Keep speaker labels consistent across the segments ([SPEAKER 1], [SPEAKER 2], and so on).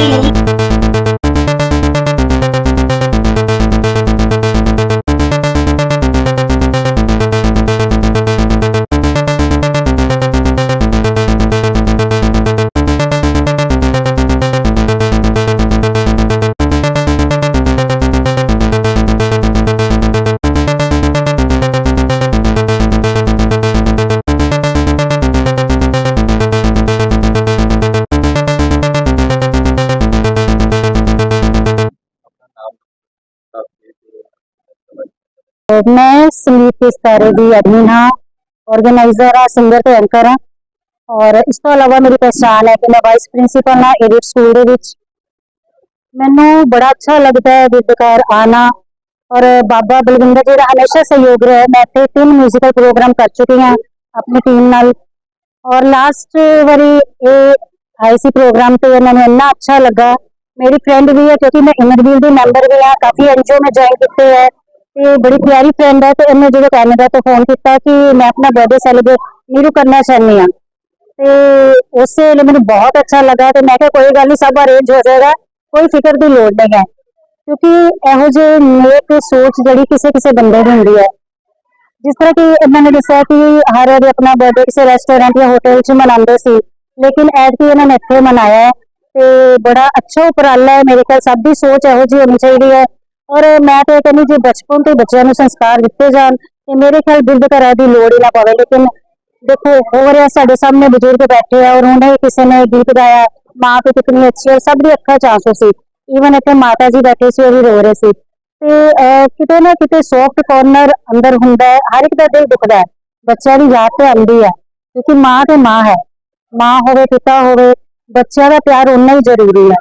[SPEAKER 1] you. ਮੈਂ ਸੰਗੀਤ ਦੇ ਸਤਾਰੇ ਦੀ ਐਡਮਿਨ ਹਾਂ ਆਰਗੇਨਾਈਜ਼ਰ ਹਾਂ ਸਿੰਗਰ ਤੇ ਐਂਕਰ ਹਾਂ ਔਰ ਇਸ ਤੋਂ ਇਲਾਵਾ ਮੇਰੀ ਪਛਾਣ ਹੈ ਕਿ ਮੈਂ ਵਾਈਸ ਪ੍ਰਿੰਸੀਪਲ ਹਾਂ ਐਡਿਟ ਸਕੂਲ ਦੇ ਵਿੱਚ ਮੈਨੂੰ ਬੜਾ ਅੱਛਾ ਲੱਗਦਾ ਹੈ ਵਿਦਕਾਰ ਆਣਾ ਔਰ ਬਾਬਾ ਬਲਵਿੰਦਰ ਜੀ ਦਾ ਹਮੇਸ਼ਾ ਸਹਿਯੋਗ ਰਿਹਾ ਹੈ। ਮੈਂ ਇੱਥੇ ਤਿੰਨ ਮਿਊਜ਼ੀਕਲ ਪ੍ਰੋਗਰਾਮ ਕਰ ਚੁੱਕੀ ਹਾਂ ਆਪਣੀ ਟੀਮ ਨਾਲ ਔਰ ਲਾਸਟ ਵਾਰੀ ਇਹ ਆਈ ਸੀ ਪ੍ਰੋਗਰਾਮ ਤੇ ਇਹਨਾਂ ਨੂੰ ਇੰਨਾ ਅੱਛਾ ਲੱਗਾ ਮੇਰੀ ਫਰੈਂਡ ਵੀ ਹੈ ਕਿਉਂਕਿ ਮੈਂ ਇਨਰਵੀਲ ਦੀ ਮੈਂਬਰ ਵੀ ਹਾਂ ਕਾਫੀ ਐਨਜੀਓ ਮੈਂ ਜੁਆਇਨ ਕੀਤੇ ਹੈ ਤੇ ਬੜੀ ਪਿਆਰੀ ਫਰੈਂਡ ਹੈ ਤੇ ਇਹਨੇ ਜਦੋਂ ਕੈਨੇਡਾ ਤੋਂ ਫੋਨ ਕੀਤਾ ਕਿ ਮੈਂ ਆਪਣਾ ਬਰਥਡੇ ਸੈਲੀਬ੍ਰੇਟ ਨੀਰੂ ਕਰਨਾ ਚਾਹੁੰਦੀ ਹਾਂ। ਤੇ ਉਸੇ ਵੇਲੇ ਮੈਨੂੰ ਬਹੁਤ ਅੱਛਾ ਲੱਗਾ ਤੇ ਮੈਂ ਕਿਹਾ ਕੋਈ ਗੱਲ ਨਹੀਂ ਸਭ ਅਰੇਂਜ ਹੋ ਜਾਏਗਾ, ਕੋਈ ਫਿਕਰ ਦੀ ਲੋੜ ਨਹੀਂ ਹੈ। ਕਿਉਂਕਿ ਇਹੋ ਜਿਹੇ ਨੇਕ ਸੋਚ ਜਿਹੜੀ ਕਿਸੇ ਕਿਸੇ ਬੰਦੇ ਦੀ ਹੁੰਦੀ ਹੈ। ਜਿਸ ਤਰ੍ਹਾਂ ਕਿ ਇਹਨਾਂ ਨੇ ਦੱਸਿਆ ਕਿ ਹਰ ਵਾਰੀ ਆਪਣਾ ਬਰਥਡੇ ਕਿਸੇ ਰੈਸਟੋਰੈਂਟ ਜਾਂ ਹੋਟਲ 'ਚ ਮਨਾਉਂਦੇ ਸੀ, ਲੇਕਿਨ ਐਤਕੀ ਇਹਨਾਂ ਨੇ ਇੱਥੇ ਮਨਾਇਆ ਤੇ ਬੜਾ ਅੱਛਾ ਉਪਰਾਲਾ ਹੈ। ਮੇਰੇ ਖਿਆਲ ਸਭ ਦੀ ਸੋਚ ਇਹੋ ਜਿਹੀ ਹੋਣੀ ਚਾਹੀਦੀ ਹੈ ਔਰ ਮੈਂ ਤਾਂ ਇਹ ਕਹਿੰਦੀ ਜੇ ਬਚਪਨ ਤੋਂ ਬੱਚਿਆਂ ਨੂੰ ਸੰਸਕਾਰ ਦਿੱਤੇ ਜਾਣ, ਤੇ ਮੇਰੇ ਖਿਆਲ ਬਿਰਧ ਕਰਾ ਦੀ ਲੋੜ ਹੀ ਨਾ ਪਵੇ। ਲੇਕਿਨ ਦੇਖੋ, ਹੋ ਰਿਹਾ ਸਾਡੇ ਸਾਹਮਣੇ ਬਜ਼ੁਰਗ ਬੈਠੇ ਆ ਔਰ ਉਹਨੇ ਕਿਸੇ ਨੇ ਗੀਤ ਗਾਇਆ, ਮਾਂ ਤੇ ਕਿਤਨੀ ਅੱਛੀ ਹੈ ਸਭ ਦੀ ਅੱਖਾਂ 'ਚ ਆਂਸੂ ਸੀ। ਈਵਨ ਇੱਥੇ ਮਾਤਾ ਜੀ ਬੈਠੇ ਸੀ, ਉਹ ਵੀ ਰੋ ਰਹੇ ਸੀ। ਤੇ ਕਿਤੇ ਨਾ ਕਿਤੇ ਸੌਫਟ ਕਾਰਨਰ ਅੰਦਰ ਹੁੰਦਾ ਹੈ, ਹਰ ਇੱਕ ਦਾ ਦਿਲ ਦੁਖਦਾ ਹੈ। ਬੱਚਿਆਂ ਦੀ ਯਾਦ ਤੇ ਆਉਂਦੀ ਹੈ, ਕਿਉਂਕਿ ਮਾਂ ਤੇ ਮਾਂ ਹੈ। ਮਾਂ ਹੋਵੇ, ਪਿਤਾ ਹੋਵੇ, ਬੱਚਿਆਂ ਦਾ ਪਿਆਰ ਉਨਾ ਹੀ ਜ਼ਰੂਰੀ ਹੈ।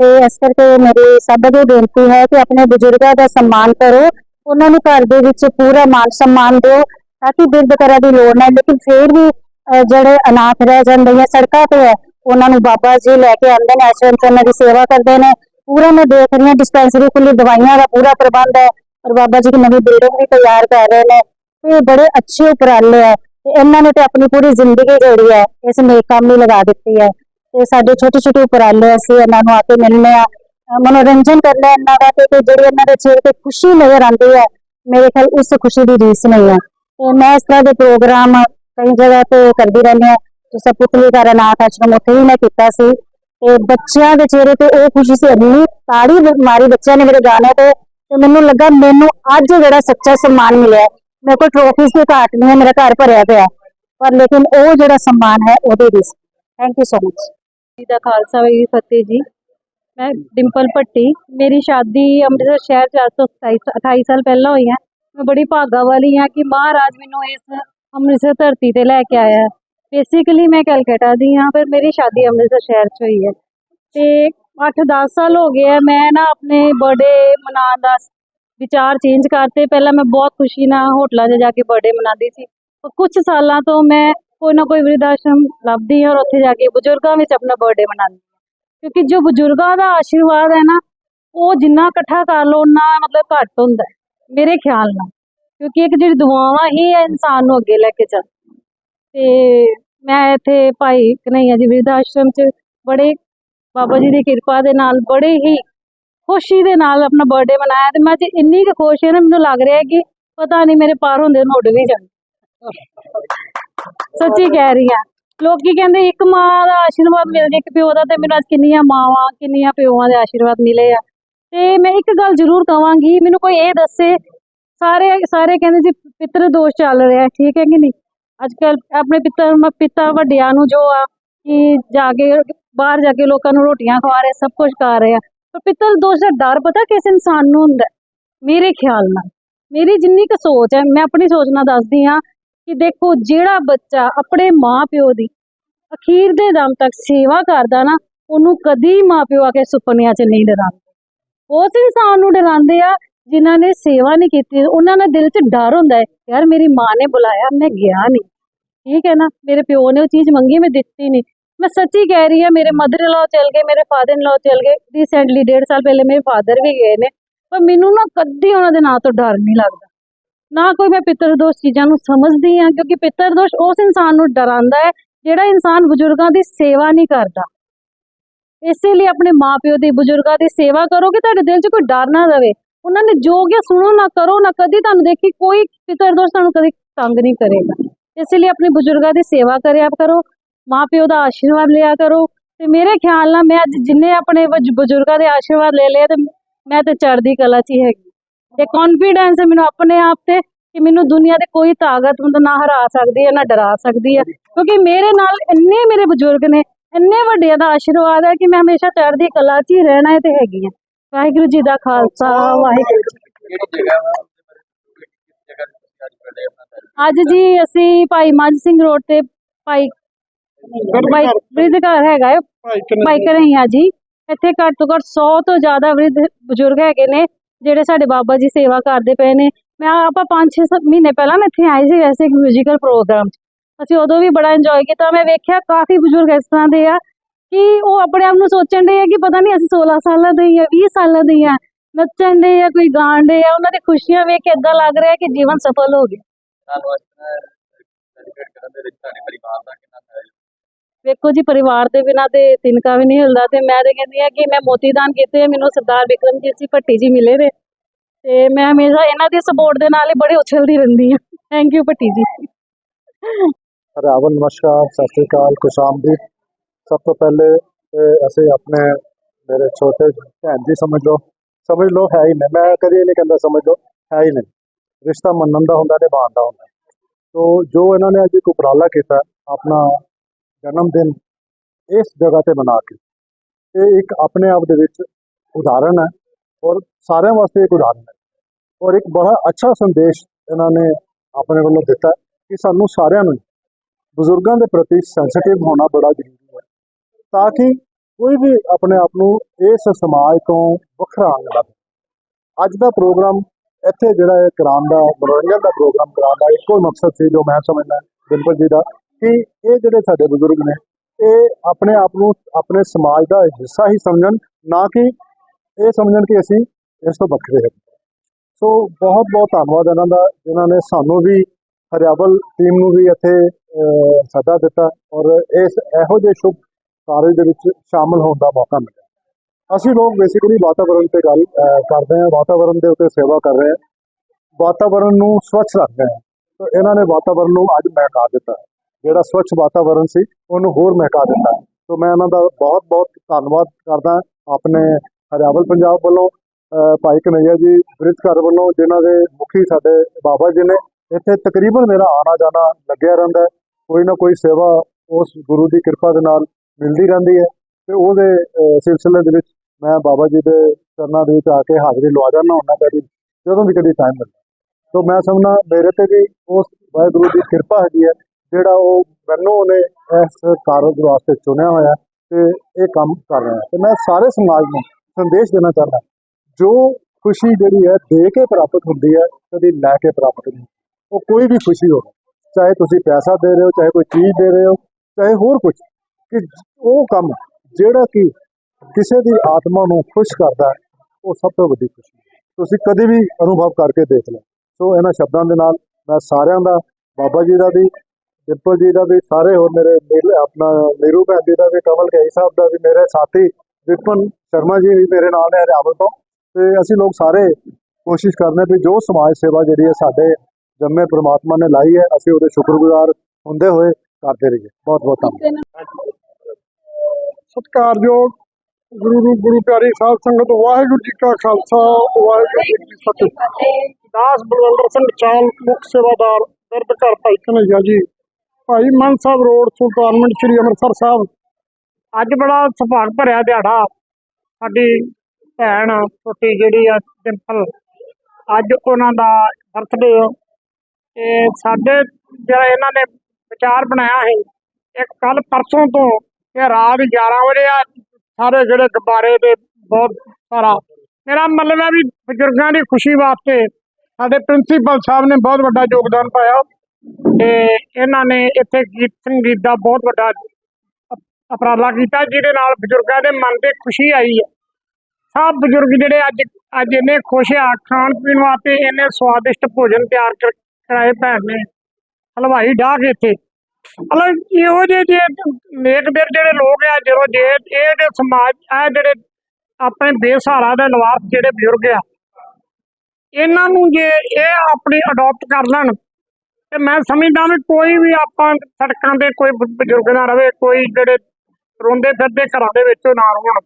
[SPEAKER 1] ਤੇ ਇਸ ਕਰਕੇ ਮੇਰੀ ਸਭ ਅੱਗੇ ਬੇਨਤੀ ਹੈ ਕਿ ਆਪਣੇ ਬਜ਼ੁਰਗਾਂ ਦਾ ਸਨਮਾਨ ਕਰੋ, ਉਹਨਾਂ ਨੂੰ ਘਰ ਦੇ ਵਿੱਚ ਪੂਰਾ ਮਾਨ ਸਨਮਾਨ ਦਿਓ ਤਾਂ ਕਿ ਬਿਰਧ ਦੀ ਲੋੜ ਨਾ ਲੇਕਿਨ ਫਿਰ ਵੀ ਜਿਹੜੇ ਅਨਾਥ ਰਹਿ ਜਾਂਦੇ ਜਾਂ ਸੜਕਾਂ ਤੇ ਹੈ, ਉਹਨਾਂ ਨੂੰ ਬਾਬਾ ਜੀ ਲੈ ਕੇ ਆਉਂਦੇ ਨੇ, ਆਸ਼ਰਮ ਚ ਉਹਨਾਂ ਦੀ ਸੇਵਾ ਕਰਦੇ ਨੇ। ਪੂਰਾ ਮੈਂ ਦੇਖ ਰਹੀ ਹਾਂ ਡਿਸਪੈਂਸਰੀ ਖੁੱਲੀ ਦਵਾਈਆਂ ਦਾ ਪੂਰਾ ਪ੍ਰਬੰਧ ਹੈ ਔਰ ਬਾਬਾ ਜੀ ਦੀ ਨਵੀਂ ਬਿਲਡਿੰਗ ਵੀ ਤਿਆਰ ਕਰ ਰਹੇ ਨੇ। ਤੇ ਬੜੇ ਅੱਛੇ ਉਪਰਾਲੇ ਹੈ ਤੇ ਇਹਨਾਂ ਨੇ ਤੇ ਆਪਣੀ ਪੂਰੀ ਜ਼ਿੰਦਗੀ ਜਿਹੜੀ ਹੈ, ਇਸ ਨੇਕ ਕੰਮ ਲਈ ਲਗਾ ਦਿੱਤੀ ਹੈ। ਤੇ ਸਾਡੇ ਛੋਟੇ ਛੋਟੇ ਉਪਰਾਲੇ ਅਸੀਂ ਇਹਨਾਂ ਨੂੰ ਆ ਕੇ ਮਿਲਨੇ ਆ ਮਨੋਰੰਜਨ ਕਰਨਾ ਇਹਨਾਂ ਦਾ ਤੇ ਜਿਹੜੀ ਇਹਨਾਂ ਦੇ ਚਿਹਰੇ ਤੇ ਖੁਸ਼ੀ ਨਜ਼ਰ ਆਉਂਦੀ ਹੈ, ਮੇਰੇ ਖਿਆਲ ਉਸ ਖੁਸ਼ੀ ਦੀ ਰੀਸ ਨਹੀਂ ਹੈ। ਤੇ ਮੈਂ ਇਸ ਤਰ੍ਹਾਂ ਦੇ ਪ੍ਰੋਗਰਾਮ ਕਈ ਜਗ੍ਹਾ ਤੇ ਕਰਦੀ ਰਹਿੰਦੀ ਹਾਂ ਜਿਵੇਂ ਪੁਤਲੀ ਘਰ ਅਨਾਥ ਆਸ਼ਰਮ ਉੱਥੇ ਵੀ ਮੈਂ ਕੀਤਾ ਸੀ। ਤੇ ਬੱਚਿਆਂ ਦੇ ਚਿਹਰੇ ਤੇ ਉਹ ਖੁਸ਼ੀ ਸੀ, ਇੰਨੀ ਤਾੜੀ ਮਾਰੀ ਬੱਚਿਆਂ ਨੇ ਮੇਰੇ ਗਾਣੇ ਤੇ ਤੇ ਮੈਨੂੰ ਲੱਗਾ ਮੈਨੂੰ ਅੱਜ ਜਿਹੜਾ ਸੱਚਾ ਸਨਮਾਨ ਮਿਲਿਆ ਮੇਰੇ ਕੋਲ ਟਰੋਫੀਜ਼ ਦੀ ਘਾਟ ਨਹੀਂ ਹੈ, ਮੇਰਾ ਘਰ ਭਰਿਆ ਪਿਆ ਪਰ ਲੇਕਿਨ ਉਹ ਜਿਹੜਾ ਸਨਮਾਨ ਹੈ, ਉਹਦੇ ਰਿਸ thank you so much
[SPEAKER 2] ji ਦਾ ਖਾਲਸਾ ਵਾਹਿਗੁਰੂ ਫਤਿਹ ਜੀ। ਮੈਂ ਡਿੰਪਲ ਭੱਟੀ। ਮੇਰੀ ਸ਼ਾਦੀ ਅੰਮ੍ਰਿਤਸਰ ਸ਼ਹਿਰ ਚ ਅੱਜ ਤੋਂ 27 28 ਸਾਲ ਪਹਿਲਾਂ ਹੋਈ ਹੈ। ਮੈਂ ਬੜੀ ਭਾਗਾ ਵਾਲੀ ਹਾਂ ਕਿ ਮਹਾਰਾਜ ਮੈਨੂੰ ਇਸ ਅੰਮ੍ਰਿਤਸਰ ਧਰਤੀ ਤੇ ਲੈ ਕੇ ਆਇਆ। ਬੇਸਿਕਲੀ ਮੈਂ ਕਲਕੱਤਾ ਦੀ ਹਾਂ ਪਰ ਮੇਰੀ ਸ਼ਾਦੀ ਅੰਮ੍ਰਿਤਸਰ ਸ਼ਹਿਰ ਚ ਹੋਈ ਹੈ। ਤੇ 8-10 ਸਾਲ ਹੋ ਗਏ ਆ, ਮੈਂ ਨਾ ਆਪਣੇ ਬਰਥਡੇ ਮਨਾਉਣ ਦਾ ਵਿਚਾਰ ਚੇਂਜ ਕਰਤੇ। ਪਹਿਲਾਂ ਮੈਂ ਬਹੁਤ ਖੁਸ਼ੀ ਨਾਲ ਹੋਟਲਾਂ 'ਚ ਜਾ ਕੇ ਬਰਥਡੇ ਮਨਾਉਂਦੀ ਸੀ। ਪਰ ਕੁਝ ਸਾਲਾਂ ਤੋਂ ਮੈਂ ਕੋਈ ਨਾ ਕੋਈ ਵਿਰਧ ਆਸ਼ਰਮ ਲੱਭਦੀ ਹਾਂ ਔਰ ਉੱਥੇ ਜਾ ਕੇ ਬਜ਼ੁਰਗਾਂ ਵਿੱਚ ਆਪਣਾ ਬਰਥਡੇ ਮਨਾਉਂਦੀ ਹਾਂ ਕਿਉਂਕਿ ਜੋ ਬਜ਼ੁਰਗਾਂ ਦਾ ਆਸ਼ੀਰਵਾਦ ਹੈ ਨਾ, ਉਹ ਜਿੰਨਾ ਇਕੱਠਾ ਕਰ ਲਓ ਨਾ ਮਤਲਬ ਘੱਟ ਹੁੰਦਾ ਮੇਰੇ ਖਿਆਲ ਨਾਲ। ਕਿਉਂਕਿ ਇੱਕ ਜਿਹੜੀ ਦੁਆਵਾਂ ਹੀ ਹੈ ਇਨਸਾਨ ਨੂੰ ਅੱਗੇ ਲੈ ਕੇ ਚੱਲ। ਤੇ ਮੈਂ ਇੱਥੇ ਭਾਈ ਕਨਈਆ ਜੀ ਵਿਰਧ ਆਸ਼ਰਮ 'ਚ ਬੜੇ ਬਾਬਾ ਜੀ ਦੀ ਕਿਰਪਾ ਦੇ ਨਾਲ, ਬੜੇ ਹੀ ਖੁਸ਼ੀ ਦੇ ਨਾਲ ਆਪਣਾ ਬਰਥਡੇ ਮਨਾਇਆ ਤੇ ਮੈਂ ਅੱਜ ਇੰਨੀ ਕੁ ਖੁਸ਼ ਹਾਂ ਨਾ, ਮੈਨੂੰ ਲੱਗ ਰਿਹਾ ਕਿ ਪਤਾ ਨਹੀਂ ਮੇਰੇ ਪਾਰ ਹੁੰਦੇ ਨੂੰ ਉੱਡ ਵੀ ਜਾਣ। ਸੱਚੀ ਕਹਿ ਰਹੀ ਆ। ਲੋਕੀ ਕਹਿੰਦੇ ਇੱਕ ਮਾਂ ਦਾ ਆਸ਼ੀਰਵਾਦ ਮਿਲ ਜੇ, ਇੱਕ ਪਿਓ ਦਾ, ਤੇ ਮੈਨੂੰ ਅੱਜ ਕਿੰਨੀਆਂ ਮਾਵਾਂ, ਕਿੰਨੀਆਂ ਪਿਓਾਂ ਦੇ ਆਸ਼ੀਰਵਾਦ ਮਿਲੇ ਆ। ਤੇ ਮੈਂ ਇੱਕ ਗੱਲ ਜ਼ਰੂਰ ਕਵਾਂਗੀ, ਮੈਨੂੰ ਕੋਈ ਇਹ ਦੱਸੇ, ਸਾਰੇ ਸਾਰੇ ਕਹਿੰਦੇ ਜੀ ਪਿਤਰ ਦੋਸ਼ ਚੱਲ ਰਿਹਾ, ਠੀਕ ਹੈ ਕਿ ਨਹੀਂ? ਅੱਜ ਕੱਲ ਆਪਣੇ ਪਿਤਾ ਪਿਤਾ ਵੱਡਿਆਂ ਨੂੰ ਜੋ ਆ, ਕਿ ਜਾ ਕੇ, ਬਾਹਰ ਜਾ ਕੇ ਲੋਕਾਂ ਨੂੰ ਰੋਟੀਆਂ ਖਵਾ ਰਹੇ, ਸਭ ਕੁਝ ਕਰ ਰਹੇ ਆ। ਪਰ ਪਿਤਰ ਦੋਸ਼ ਦਾ ਡਰ ਪਤਾ ਕਿਸ ਇਨਸਾਨ ਨੂੰ ਹੁੰਦਾ? ਮੇਰੇ ਖਿਆਲ ਨਾਲ, ਮੇਰੀ ਜਿੰਨੀ ਕੁ ਸੋਚ ਹੈ, ਮੈਂ ਆਪਣੀ ਸੋਚ ਨਾਲ ਦੱਸਦੀ ਹਾਂ ਕਿ ਦੇਖੋ ਜਿਹੜਾ ਬੱਚਾ ਆਪਣੇ ਮਾਂ ਪਿਓ ਦੀ ਅਖੀਰ ਦੇ ਦਮ ਤੱਕ ਸੇਵਾ ਕਰਦਾ ਨਾ, ਉਹਨੂੰ ਕਦੀ ਮਾਂ ਪਿਓ ਆ ਕੇ ਸੁਪਨਿਆਂ 'ਚ ਨਹੀਂ ਡਰਾਉਂਦੇ। ਉਸ ਇਨਸਾਨ ਨੂੰ ਡਰਾਉਂਦੇ ਆ ਜਿਨ੍ਹਾਂ ਨੇ ਸੇਵਾ ਨਹੀਂ ਕੀਤੀ, ਉਹਨਾਂ ਦਾ ਦਿਲ 'ਚ ਡਰ ਹੁੰਦਾ ਹੈ, ਯਾਰ ਮੇਰੀ ਮਾਂ ਨੇ ਬੁਲਾਇਆ, ਮੈਂ ਗਿਆ ਨਹੀਂ। ਠੀਕ ਹੈ ਨਾ? ਮੇਰੇ ਪਿਓ ਨੇ ਉਹ ਚੀਜ਼ ਮੰਗੀ, ਮੈਂ ਦਿੱਤੀ ਨਹੀਂ। ਮੈਂ ਸੱਚੀ ਕਹਿ ਰਹੀ ਹਾਂ, ਮੇਰੇ ਮਦਰ ਇਨ ਲਾ ਚਲ ਗਏ, ਮੇਰੇ ਫਾਦਰ ਇਨ ਲਾ ਚਲ ਗਏ। ਰੀਸੈਂਟਲੀ ਡੇਢ ਸਾਲ ਪਹਿਲੇ ਮੇਰੇ ਫਾਦਰ ਵੀ ਗਏ ਨੇ, ਪਰ ਮੈਨੂੰ ਨਾ ਕਦੀ ਉਹਨਾਂ ਦੇ ਨਾਂ ਤੋਂ ਡਰ ਨਹੀਂ ਲੱਗਦਾ। ਨਾ ਕੋਈ ਮੈਂ ਪਿੱਤਰ ਦੋਸ਼ ਚੀਜ਼ਾਂ ਨੂੰ ਸਮਝਦੀ ਹਾਂ, ਕਿਉਂਕਿ ਪਿੱਤਰ ਦੋਸ਼ ਉਸ ਇਨਸਾਨ ਨੂੰ ਡਰਾਉਂਦਾ ਹੈ, ਜਿਹੜਾ ਇਨਸਾਨ ਬਜ਼ੁਰਗਾਂ ਦੀ ਸੇਵਾ ਨਹੀਂ ਕਰਦਾ। ਇਸੇ ਲਈ ਆਪਣੇ ਮਾਪਿਓ ਦੀ ਬਜ਼ੁਰਗਾਂ ਦੀ ਸੇਵਾ ਕਰੋ ਕਿ ਤੁਹਾਡੇ ਦਿਲ 'ਚ ਕੋਈ ਡਰ ਨਾ ਰਵੇ। ਉਹਨਾਂ ਨੇ ਜੋ ਕਿਹਾ ਸੁਣੋ ਨਾ ਕਰੋ, ਨਾ ਕਦੀ ਤੁਹਾਨੂੰ ਦੇਖੀ ਕੋਈ ਪਿੱਤਰ ਦੋਸ਼ ਤੁਹਾਨੂੰ ਕਦੀ ਤੰਗ ਨਹੀਂ ਕਰੇਗਾ। ਇਸ ਲਈ ਆਪਣੇ ਬਜ਼ੁਰਗਾਂ ਦੀ ਸੇਵਾ ਕਰਿਆ ਕਰੋ, ਮਾਪਿਓ ਦਾ ਆਸ਼ੀਰਵਾਦ ਲਿਆ ਕਰੋ। ਤੇ ਮੇਰੇ ਖਿਆਲ ਨਾਲ ਮੈਂ ਅੱਜ ਜਿੰਨੇ ਆਪਣੇ ਬਜ਼ੁਰਗਾਂ ਦੇ ਆਸ਼ੀਰਵਾਦ ਲੈ ਲਏ ਤੇ ਮੈਂ ਤੇ ਚੜ੍ਹਦੀ ਕਲਾ 'ਚ ਹੀ ਹੈਗੀ। ਤੇ ਕੌਨਫੀਡੈਂਸ ਹੈ ਮੈਨੂੰ ਆਪਣੇ ਆਪ ਤੇ ਕਿ ਮੈਨੂੰ ਦੁਨੀਆ ਦੇ ਕੋਈ ਤਾਕਤ ਮੈਨੂੰ ਨਾ ਹਰਾ ਸਕਦੀ ਹੈ ਨਾ ਡਰਾ ਸਕਦੀ ਹੈ। ਕਿਉਂਕਿ ਮੇਰੇ ਨਾਲ ਇੰਨੇ ਮੇਰੇ ਬਜ਼ੁਰਗ ਨੇ ਇੰਨੇ ਵੱਡਿਆਂ ਦਾ ਆਸ਼ੀਰਵਾਦ ਹੈ ਕਿ ਮੈਂ ਹਮੇਸ਼ਾ ਚੜ੍ਹਦੀ ਕਲਾ 'ਚ ਹੀ ਰਹਿਣਾ ਹੈ ਤੇ ਹੈਗੀ ਹਾਂ। ਵਾਹਿਗੁਰੂ ਜੀ ਦਾ ਖਾਲਸਾ ਵਾਹਿਗੁਰੂ ਜੀ ਅੱਜ ਜੀ ਅਸੀਂ ਭਾਈ ਮੱਝ ਸਿੰਘ ਰੋਡ ਤੇ ਭਾਈ ਭਾਈ ਬ੍ਰਿਧ ਘਰ ਹੈਗਾ ਹੈ
[SPEAKER 3] ਭਾਈ ਕਿੰਨੇ
[SPEAKER 2] ਭਾਈ ਘਰੇ ਹੀ ਆ ਜੀ। ਇੱਥੇ ਘੱਟ ਤੋਂ ਘੱਟ 100 ਤੋਂ ਜ਼ਿਆਦਾ ਵ੍ਰਿਧ ਬਜ਼ੁਰਗ ਹੈਗੇ ਨੇ। ਜਿਹੜੇ ਸਾਡੇ ਬਾਬਾ ਜੀ ਸੇਵਾ ਕਰਦੇ ਪਏ ਨੇ। ਮੈਂ ਆਪਾਂ 5-6 ਮਹੀਨੇ ਪਹਿਲਾਂ ਮੈਂ ਇੱਥੇ ਆਈ ਸੀ ਵੈਸੇ ਇੱਕ ਮਿਊਜ਼ੀਕਲ ਪ੍ਰੋਗਰਾਮ 'ਚ। ਅਸੀਂ ਉਦੋਂ ਵੀ ਬੜਾ ਇੰਜੋਏ ਕੀਤਾ। ਮੈਂ ਵੇਖਿਆ ਕਾਫੀ ਬਜ਼ੁਰਗ ਇਸ ਤਰ੍ਹਾਂ ਦੇ ਆ ਕਿ ਉਹ ਆਪਣੇ ਆਪ ਨੂੰ ਸੋਚਣ ਦੇ ਆ ਕਿ ਪਤਾ ਨਹੀਂ ਅਸੀਂ 16 ਸਾਲਾਂ ਦੇ ਹੀ ਆ 20 ਸਾਲਾਂ ਦੇ ਆ। ਨੱਚਣ ਦੇ ਆ, ਕੋਈ ਗਾਣ ਦੇ ਆ। ਉਹਨਾਂ ਦੀ ਖੁਸ਼ੀਆਂ ਵੇਖ ਕੇ ਏਦਾਂ ਲੱਗ ਰਿਹਾ ਕਿ ਜੀਵਨ ਸਫਲ ਹੋ ਗਿਆ।
[SPEAKER 4] ਤੁਹਾਨੂੰ ਸੈਲੀਬ੍ਰੇਟ ਕਰਨ ਦੇ ਵਿੱਚ ਤੁਹਾਡੇ ਪਰਿਵਾਰ ਦਾ
[SPEAKER 2] ਵੇਖੋ ਜੀ, ਪਰਿਵਾਰ ਦੇ ਬਿਨਾਂ ਤੇ ਤਿਨਕਾ ਵੀ ਨਹੀਂ ਹਿਲਦਾ ਤੇ ਮੈਂ ਤੇ ਕਹਿੰਦੀ ਆ ਕਿ ਮੈਂ ਮੋਤੀ ਕੀਤੇ ਮੈਨੂੰ ਸਰਦਾਰ ਵਿਕਰਮਜੀਤ ਸਿੰਘ ਭੱਟੀ ਜੀ ਮਿਲੇ ਨੇ ਤੇ ਮੈਂ ਹਮੇਸ਼ਾ ਇਹਨਾਂ ਦੀ ਸਪੋਰਟ ਦੇ ਨਾਲ ਹੀ ਬੜੀ ਉਛਲਦੀ ਰਹਿੰਦੀ ਆ ਥੈਂਕ ਯੂ ਭੱਟੀ ਜੀ।
[SPEAKER 3] ਰਾਵਲ ਨਮਸਕਾਰ, ਸਤਿ ਸ੍ਰੀ ਅਕਾਲ ਖੁਸ਼ਾਮਦੀਦ ਸਭ ਤੋਂ ਪਹਿਲੇ ਅਸੀਂ ਆਪਣੇ ਮੇਰੇ ਛੋਟੇ ਭੈਣ ਜੀ ਸਮਝ ਲਓ। ਸਮਝ ਲਓ, ਹੈ ਹੀ ਨਹੀਂ। ਮੈਂ ਕਦੇ ਨਹੀਂ ਕਹਿੰਦਾ ਸਮਝ ਲਓ, ਹੈ ਹੀ ਨਹੀਂ। ਰਿਸ਼ਤਾ ਮੰਨਣ ਦਾ ਹੁੰਦਾ ਨਿਭਾਉਣ ਦਾ ਹੁੰਦਾ। ਤੋ ਜੋ ਇਹਨਾਂ ਨੇ ਅੱਜ ਇੱਕ ਉਪਰਾਲਾ ਕੀਤਾ, ਆਪਣਾ ਜਨਮ ਦਿਨ ਇਸ ਜਗ੍ਹਾ ਤੇ ਮਨਾ ਕੇ। ਇਹ ਇੱਕ ਆਪਣੇ ਆਪ ਦੇ ਵਿੱਚ ਉਦਾਹਰਣ ਹੈ ਔਰ ਸਾਰਿਆਂ ਵਾਸਤੇ ਇੱਕ ਉਦਾਹਰਣ ਹੈ। ਔਰ ਇੱਕ ਬੜਾ ਅੱਛਾ ਸੰਦੇਸ਼ ਇਹਨਾਂ ਨੇ ਆਪਣੇ ਵੱਲੋਂ ਦਿੱਤਾ ਕਿ ਸਾਨੂੰ ਸਾਰਿਆਂ ਨੂੰ ਬਜ਼ੁਰਗਾਂ ਦੇ ਪ੍ਰਤੀ ਸੈਂਸਿਟਿਵ ਹੋਣਾ ਬੜਾ ਜ਼ਰੂਰੀ ਹੈ ਤਾਂ ਕਿ ਕੋਈ ਵੀ ਆਪਣੇ ਆਪ ਨੂੰ ਇਸ ਸਮਾਜ ਤੋਂ ਵੱਖਰਾ ਨਾ ਲੱਗੇ ਅੱਜ ਦਾ ਪ੍ਰੋਗਰਾਮ ਇੱਥੇ ਜਿਹੜਾ ਹੈ ਕਰਾਉਣ ਦਾ, ਮਨੋਰੰਜਨ ਦਾ ਪ੍ਰੋਗਰਾਮ ਕਰਾਉਣ ਦਾ ਇੱਕੋ ਹੀ ਮਕਸਦ ਸੀ ਜੋ ਮੈਂ ਸਮਝਦਾ ਡਿੰਪਲ ਜੀ ਦਾ ਕਿ ਇਹ ਜਿਹੜੇ ਸਾਡੇ ਬਜ਼ੁਰਗ ਨੇ, ਇਹ ਆਪਣੇ ਆਪ ਨੂੰ, ਆਪਣੇ ਸਮਾਜ ਦਾ ਹਿੱਸਾ ਹੀ ਸਮਝਣ, ਨਾ ਕਿ ਇਹ ਸਮਝਣ ਕਿ ਅਸੀਂ ਇਸ ਤੋਂ ਵੱਖਰੇ ਹਾਂ ਸੋ ਬਹੁਤ ਬਹੁਤ ਧੰਨਵਾਦ ਇਹਨਾਂ ਦਾ, ਜਿਨ੍ਹਾਂ ਨੇ ਸਾਨੂੰ ਵੀ ਹਰਿਆਵਲ ਟੀਮ ਨੂੰ ਵੀ ਇੱਥੇ ਸੱਦਾ ਦਿੱਤਾ ਔਰ ਇਸ ਇਹੋ ਜਿਹੇ ਸ਼ੁਭ ਕਾਰਜ ਦੇ ਵਿੱਚ ਸ਼ਾਮਲ ਹੋਣ ਦਾ ਮੌਕਾ ਮਿਲਿਆ। ਅਸੀਂ ਲੋਕ ਬੇਸਿਕਲੀ ਵਾਤਾਵਰਣ ਤੇ ਗੱਲ ਕਰਦੇ ਹਾਂ ਵਾਤਾਵਰਣ ਦੇ ਉੱਤੇ ਸੇਵਾ ਕਰ ਰਹੇ ਹਾਂ। ਵਾਤਾਵਰਣ ਨੂੰ ਸਵੱਛ ਰੱਖਦੇ ਹਾਂ। ਤਾਂ ਇਹਨਾਂ ਨੇ ਵਾਤਾਵਰਣ ਨੂੰ ਅੱਜ ਮਹਿਕਾ ਦਿੱਤਾ। ਜਿਹੜਾ ਸਵੱਛ ਵਾਤਾਵਰਣ ਸੀ, ਉਹਨੂੰ ਹੋਰ ਮਹਿਕਾ ਦਿੱਤਾ। ਸੋ ਮੈਂ ਉਹਨਾਂ ਦਾ ਬਹੁਤ ਬਹੁਤ ਧੰਨਵਾਦ ਕਰਦਾ ਆਪਣੇ ਹਰਿਆਵਲ ਪੰਜਾਬ ਵੱਲੋਂ ਭਾਈ ਕਨਈਆ ਜੀ, ਬ੍ਰਿਜ ਘਰ ਵੱਲੋਂ, ਜਿਨ੍ਹਾਂ ਦੇ ਮੁਖੀ ਸਾਡੇ ਬਾਬਾ ਜੀ ਨੇ। ਇੱਥੇ ਤਕਰੀਬਨ ਮੇਰਾ ਆਣਾ ਜਾਣਾ ਲੱਗਿਆ ਰਹਿੰਦਾ ਕੋਈ ਨਾ ਕੋਈ ਸੇਵਾ ਉਸ ਗੁਰੂ ਦੀ ਕਿਰਪਾ ਦੇ ਨਾਲ ਮਿਲਦੀ ਰਹਿੰਦੀ ਹੈ। ਤੇ ਉਹਦੇ ਸਿਲਸਿਲੇ ਦੇ ਵਿੱਚ ਮੈਂ ਬਾਬਾ ਜੀ ਦੇ ਚਰਨਾਂ ਦੇ ਵਿੱਚ ਆ ਕੇ ਹਾਜ਼ਰੀ ਲਵਾ ਜਾਂਦਾ ਹੁੰਦਾ ਕਦੀ ਜਦੋਂ ਵੀ ਕਦੀ ਟਾਈਮ ਮਿਲਦਾ। ਸੋ ਮੈਂ ਸਮਝਣਾ ਮੇਰੇ ਤੇ ਵੀ ਉਸ ਵਾਹਿਗੁਰੂ ਦੀ ਕਿਰਪਾ ਹੈਗੀ ਹੈ। ਜਿਹੜਾ ਉਹ ਮੈਨੂੰ ਉਹਨੇ ਇਸ ਕਾਰਜ ਵਾਸਤੇ ਚੁਣਿਆ ਹੋਇਆ ਤੇ ਇਹ ਕੰਮ ਕਰ ਰਿਹਾ। ਤੇ ਮੈਂ ਸਾਰੇ ਸਮਾਜ ਨੂੰ ਸੰਦੇਸ਼ ਦੇਣਾ ਚਾਹੁੰਦਾ ਜੋ ਖੁਸ਼ੀ ਜਿਹੜੀ ਹੈ ਦੇ ਕੇ ਪ੍ਰਾਪਤ ਹੁੰਦੀ ਹੈ ਕਦੀ ਲੈ ਕੇ ਪ੍ਰਾਪਤ ਨਹੀਂ। ਉਹ ਕੋਈ ਵੀ ਖੁਸ਼ੀ ਹੋਵੇ ਚਾਹੇ ਤੁਸੀਂ ਪੈਸਾ ਦੇ ਰਹੇ ਹੋ ਚਾਹੇ ਕੋਈ ਚੀਜ਼ ਦੇ ਰਹੇ ਹੋ ਚਾਹੇ ਹੋਰ ਕੁਝ ਕਿ ਉਹ ਕੰਮ ਜਿਹੜਾ ਕਿ ਕਿਸੇ ਦੀ ਆਤਮਾ ਨੂੰ ਖੁਸ਼ ਕਰਦਾ ਹੈ, ਉਹ ਸਭ ਤੋਂ ਵੱਡੀ ਖੁਸ਼ੀ ਤੁਸੀਂ ਕਦੇ ਵੀ ਅਨੁਭਵ ਕਰਕੇ ਦੇਖ ਲਓ। ਸੋ ਇਹਨਾਂ ਸ਼ਬਦਾਂ ਦੇ ਨਾਲ ਮੈਂ ਸਾਰਿਆਂ ਦਾ ਬਾਬਾ ਜੀ ਦਾ ਵੀ ਡਿੰਪਲ ਜੀ ਦਾ ਵੀ ਸਾਰੇ ਹੋਰ ਮੇਰੇ ਮੇਲ- ਆਪਣਾ ਨੀਰੂ ਭੈਣ ਦਾ ਵੀ, ਕਮਲ ਕਈ ਸਾਹਿਬ ਦਾ ਵੀ, ਮੇਰੇ ਸਾਥੀ ਵਿਪਨ ਸ਼ਰਮਾ ਜੀ ਵੀ ਮੇਰੇ ਨਾਲ ਨੇ ਹਰਿਆਵਲ ਤੋਂ। ਤੇ ਅਸੀਂ ਲੋਕ ਸਾਰੇ ਕੋਸ਼ਿਸ਼ ਕਰਨੇ ਵੀ ਜੋ ਸਮਾਜ ਸੇਵਾ ਜਿਹੜੀ ਹੈ ਸਾਡੇ ਜੰਮੇ ਪ੍ਰਮਾਤਮਾ ਨੇ ਲਾਈ ਹੈ, ਅਸੀਂ ਉਹਦੇ ਸ਼ੁਕਰਗੁਜ਼ਾਰ ਹੁੰਦੇ ਹੋਏ ਕਰਦੇ ਰਹੀਏ। ਬਹੁਤ ਬਹੁਤ ਧੰਨਵਾਦ। ਸਤਿਕਾਰਯੋਗ ਗੁਰੂ ਰੂਪ, ਗੁਰੂ ਪਿਆਰੀ ਸਾਧ ਸੰਗਤ, ਵਾਹਿਗੁਰੂ ਜੀ ਕਾ ਖਾਲਸਾ, ਵਾਹਿਗੁਰੂ ਜੀ ਕੀ ਫਤਿਹ। ਦਾਸ ਬਲਵੰਦਰ ਸਿੰਘ ਚਾਲ ਮੁੱਖ ਸੇਵਾਦਾਰ ਦਰਦ ਘਰ ਭਾਈ ਕਨਈਆ ਜੀ। ਭਾਈ ਮਨ ਸਾਹਿਬ ਰੋਡ ਸੁਲਤਾਨਮੰਡ ਸ੍ਰੀ ਅੰਮ੍ਰਿਤਸਰ ਸਾਹਿਬ। ਅੱਜ ਬੜਾ ਸੁਭਾਗ ਭਰਿਆ ਦਿਹਾੜਾ। ਸਾਡੀ ਭੈਣ, ਛੋਟੀ ਜਿਹੜੀ ਆ ਸਿੰਪਲ ਅੱਜ ਉਹਨਾਂ ਦਾ ਬਰਥਡੇ ਤੇ ਸਾਡੇ ਜਿਹੜਾ ਇਹਨਾਂ ਨੇ ਵਿਚਾਰ ਬਣਾਇਆ ਸੀ ਇੱਕ ਕੱਲ ਪਰਸੋਂ ਤੋਂ ਇਹ ਰਾਤ 11 ਵਜੇ ਆ, ਸਾਰੇ ਜਿਹੜੇ ਗੁਬਾਰੇ ਦੇ ਬਹੁਤ ਸਾਰਾ। ਮੇਰਾ ਮਤਲਬ ਹੈ ਵੀ ਬਜ਼ੁਰਗਾਂ ਦੀ ਖੁਸ਼ੀ ਵਾਸਤੇ ਸਾਡੇ ਪ੍ਰਿੰਸੀਪਲ ਸਾਹਿਬ ਨੇ ਬਹੁਤ ਵੱਡਾ ਯੋਗਦਾਨ ਪਾਇਆ। ਤੇ ਇਹਨਾਂ ਨੇ ਇੱਥੇ ਗੀਤ, ਸੰਗੀਤ ਦਾ ਬਹੁਤ ਵੱਡਾ ਉਪ- ਉਪਰਾਲਾ ਕੀਤਾ, ਜਿਹਦੇ ਨਾਲ ਬਜ਼ੁਰਗਾਂ ਦੇ ਮਨ ਤੇ ਖੁਸ਼ੀ ਆਈ ਹੈ। ਸਭ ਬਜ਼ੁਰਗ ਜਿਹੜੇ ਅੱਜ ਅੱਜ ਇੰਨੇ ਖੁਸ਼ ਆ, ਖਾਣ ਪੀਣ ਵਾਸਤੇ ਇੰਨੇ ਸਵਾਦਿਸ਼ਟ ਭੋਜਨ ਤਿਆਰ ਕਰਾਏ ਭੈਣ ਨੇ। ਹਲਵਾਈ ਢਾਹ ਕੇ ਇੱਥੇ। ਮਤਲਬ ਇਹੋ ਜਿਹੇ ਜੇ ਨੇਕ ਦਿਲ ਜਿਹੜੇ ਲੋਕ ਆ, ਜਦੋਂ ਜੇ ਇਹ ਜਿਹੜੇ ਸਮਾਜ ਆ ਜਿਹੜੇ ਆਪਣੇ ਬੇਸਹਾਰਾ ਦੇ ਲਵਾਰਸ ਜਿਹੜੇ ਬਜ਼ੁਰਗ ਆ, ਇਹਨਾਂ ਨੂੰ ਜੇ ਇਹ ਆਪਣੀ ਅਡਾਪਟ ਕਰ ਲੈਣ ਤੇ ਮੈਂ ਸਮਝਦਾ ਵੀ ਕੋਈ ਵੀ ਆਪਾਂ ਸੜਕਾਂ ਦੇ ਕੋਈ ਬਜ਼ੁਰਗ ਨਾ ਰਵੇ, ਕੋਈ ਜਿਹੜੇ ਰੋਂਦੇ ਫਿਰਦੇ ਘਰਾਂ ਦੇ ਵਿੱਚੋਂ ਨਾ ਰੋਣ।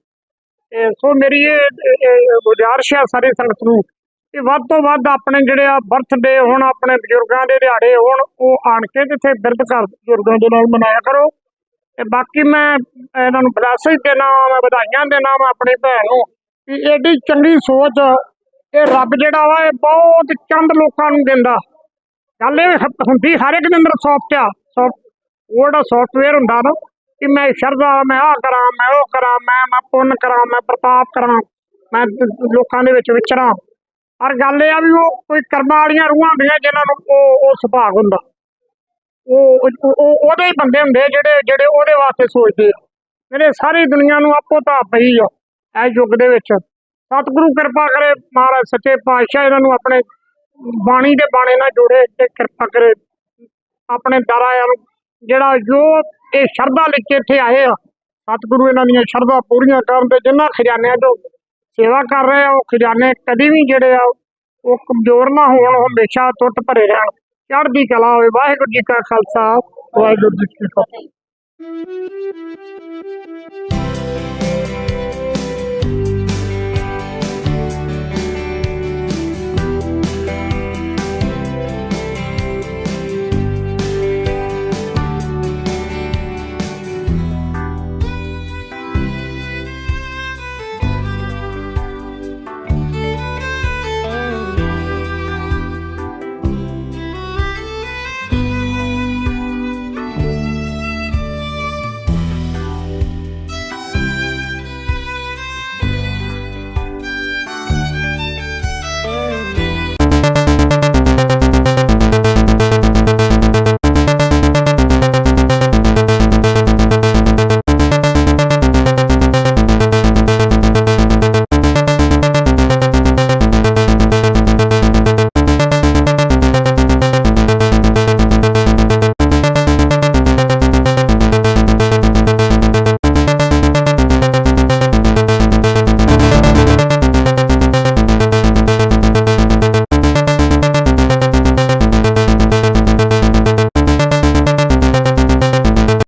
[SPEAKER 3] ਸੋ ਮੇਰੀ ਇਹ ਗੁਜ਼ਾਰਿਸ਼ ਹੈ ਸਾਰੀ ਸੰਗਤ ਨੂੰ ਕਿ ਵੱਧ ਤੋਂ ਵੱਧ ਆਪਣੇ ਜਿਹੜੇ ਆ ਬਰਥਡੇ ਹੁਣ, ਆਪਣੇ ਬਜ਼ੁਰਗਾਂ ਦੇ ਦਿਹਾੜੇ ਹੋਣ, ਉਹ ਆਣ ਕੇ ਜਿੱਥੇ ਬਿਰਧ ਘਰ ਬਜ਼ੁਰਗਾਂ ਦੇ ਨਾਲ ਮਨਾਇਆ ਕਰੋ। ਤੇ ਬਾਕੀ ਮੈਂ ਇਹਨਾਂ ਨੂੰ ਬਲੈਸਿੰਗ ਦੇਣਾ ਮੈਂ ਵਧਾਈਆਂ ਦੇਣਾ ਮੈਂ ਆਪਣੀ ਭੈਣ ਨੂੰ ਕਿ ਐਡੀ ਚੰਗੀ ਸੋਚ, ਇਹ ਰੱਬ ਜਿਹੜਾ ਵਾ, ਇਹ ਬਹੁਤ ਚੰਦ ਲੋਕਾਂ ਨੂੰ ਦਿੰਦਾ।
[SPEAKER 5] ਗੱਲ ਇਹ ਹ- ਹੁੰਦੀ, ਹਰ ਇੱਕ ਦੇ ਅੰਦਰ ਸੌਫਟ ਆ ਸੌਫਟ ਉਹ ਸੌਫਟਵੇਅਰ ਹੁੰਦਾ ਨਾ, ਕਿ ਮੈਂ ਸ਼ਰਧਾ, ਮੈਂ ਆਹ ਕਰਾਂ, ਮੈਂ ਉਹ ਕਰਾਂ, ਮੈਂ ਮੈਂ ਪੁੰਨ ਕਰਾਂ, ਮੈਂ ਪ੍ਰਤਾਪ ਕਰਾਂ, ਮੈਂ ਲੋਕਾਂ ਦੇ ਵਿੱਚ ਵਿਚਰਾਂ। ਪਰ ਗੱਲ ਇਹ ਆ ਵੀ ਉਹ ਕੋਈ ਕਰਮਾਂ ਵਾਲੀਆਂ ਰੂਹਾਂ ਹੁੰਦੀਆਂ ਜਿਨ੍ਹਾਂ ਨੂੰ ਉਹ ਉਹ ਸੁਭਾਗ ਹੁੰਦਾ। ਉਹ, ਉਹ- ਉਹਦੇ ਹੀ ਬੰਦੇ ਹੁੰਦੇ ਜਿਹੜੇ ਜਿਹੜੇ ਉਹਦੇ ਵਾਸਤੇ ਸੋਚਦੇ ਆ। ਜਿਹੜੇ ਸਾਰੀ ਦੁਨੀਆ ਨੂੰ ਆਪੋ ਤਾਂ ਪਈ ਆ ਇਹ ਯੁੱਗ ਦੇ ਵਿੱਚ। ਸਤਿਗੁਰੂ ਕਿਰਪਾ ਕਰੇ, ਮਹਾਰਾਜ, ਸੱਚੇ ਪਾਤਸ਼ਾਹ ਇਹਨਾਂ ਨੂੰ ਆਪਣੇ ਬਾਣੀ ਦੇ ਬਾਣੇ ਨਾਲ ਜੋੜੇ ਤੇ ਕਿਰਪਾ ਕਰੇ। ਆਪਣੇ ਦਾਰਾਇਆਂ ਜਿਹੜਾ ਜੋ ਇਹ ਸ਼ਰਧਾ ਲੈ ਕੇ ਇੱਥੇ ਆਏ ਆ, ਸਤਿਗੁਰੂ ਇਹਨਾਂ ਦੀਆਂ ਸ਼ਰਧਾ ਪੂਰੀਆਂ ਕਰਨ ਤੇ ਜਿਨ੍ਹਾਂ ਖਜ਼ਾਨਿਆਂ ਤੋਂ ਸੇਵਾ ਕਰ ਰਹੇ ਆ, ਉਹ ਖਜ਼ਾਨੇ ਕਦੀ ਵੀ ਜਿਹੜੇ ਆ, ਉਹ ਕਮਜ਼ੋਰ ਨਾ ਹੋਣ ਹਮੇਸ਼ਾ ਟੁੱਟ ਭਰੇ ਰਹਿਣ। ਚੜ੍ਹਦੀ ਕਲਾ ਹੋਵੇ। ਵਾਹਿਗੁਰੂ ਜੀ ਕਾ ਖਾਲਸਾ, ਵਾਹਿਗੁਰੂ ਜੀ ਕੀ ਫਤਿਹ।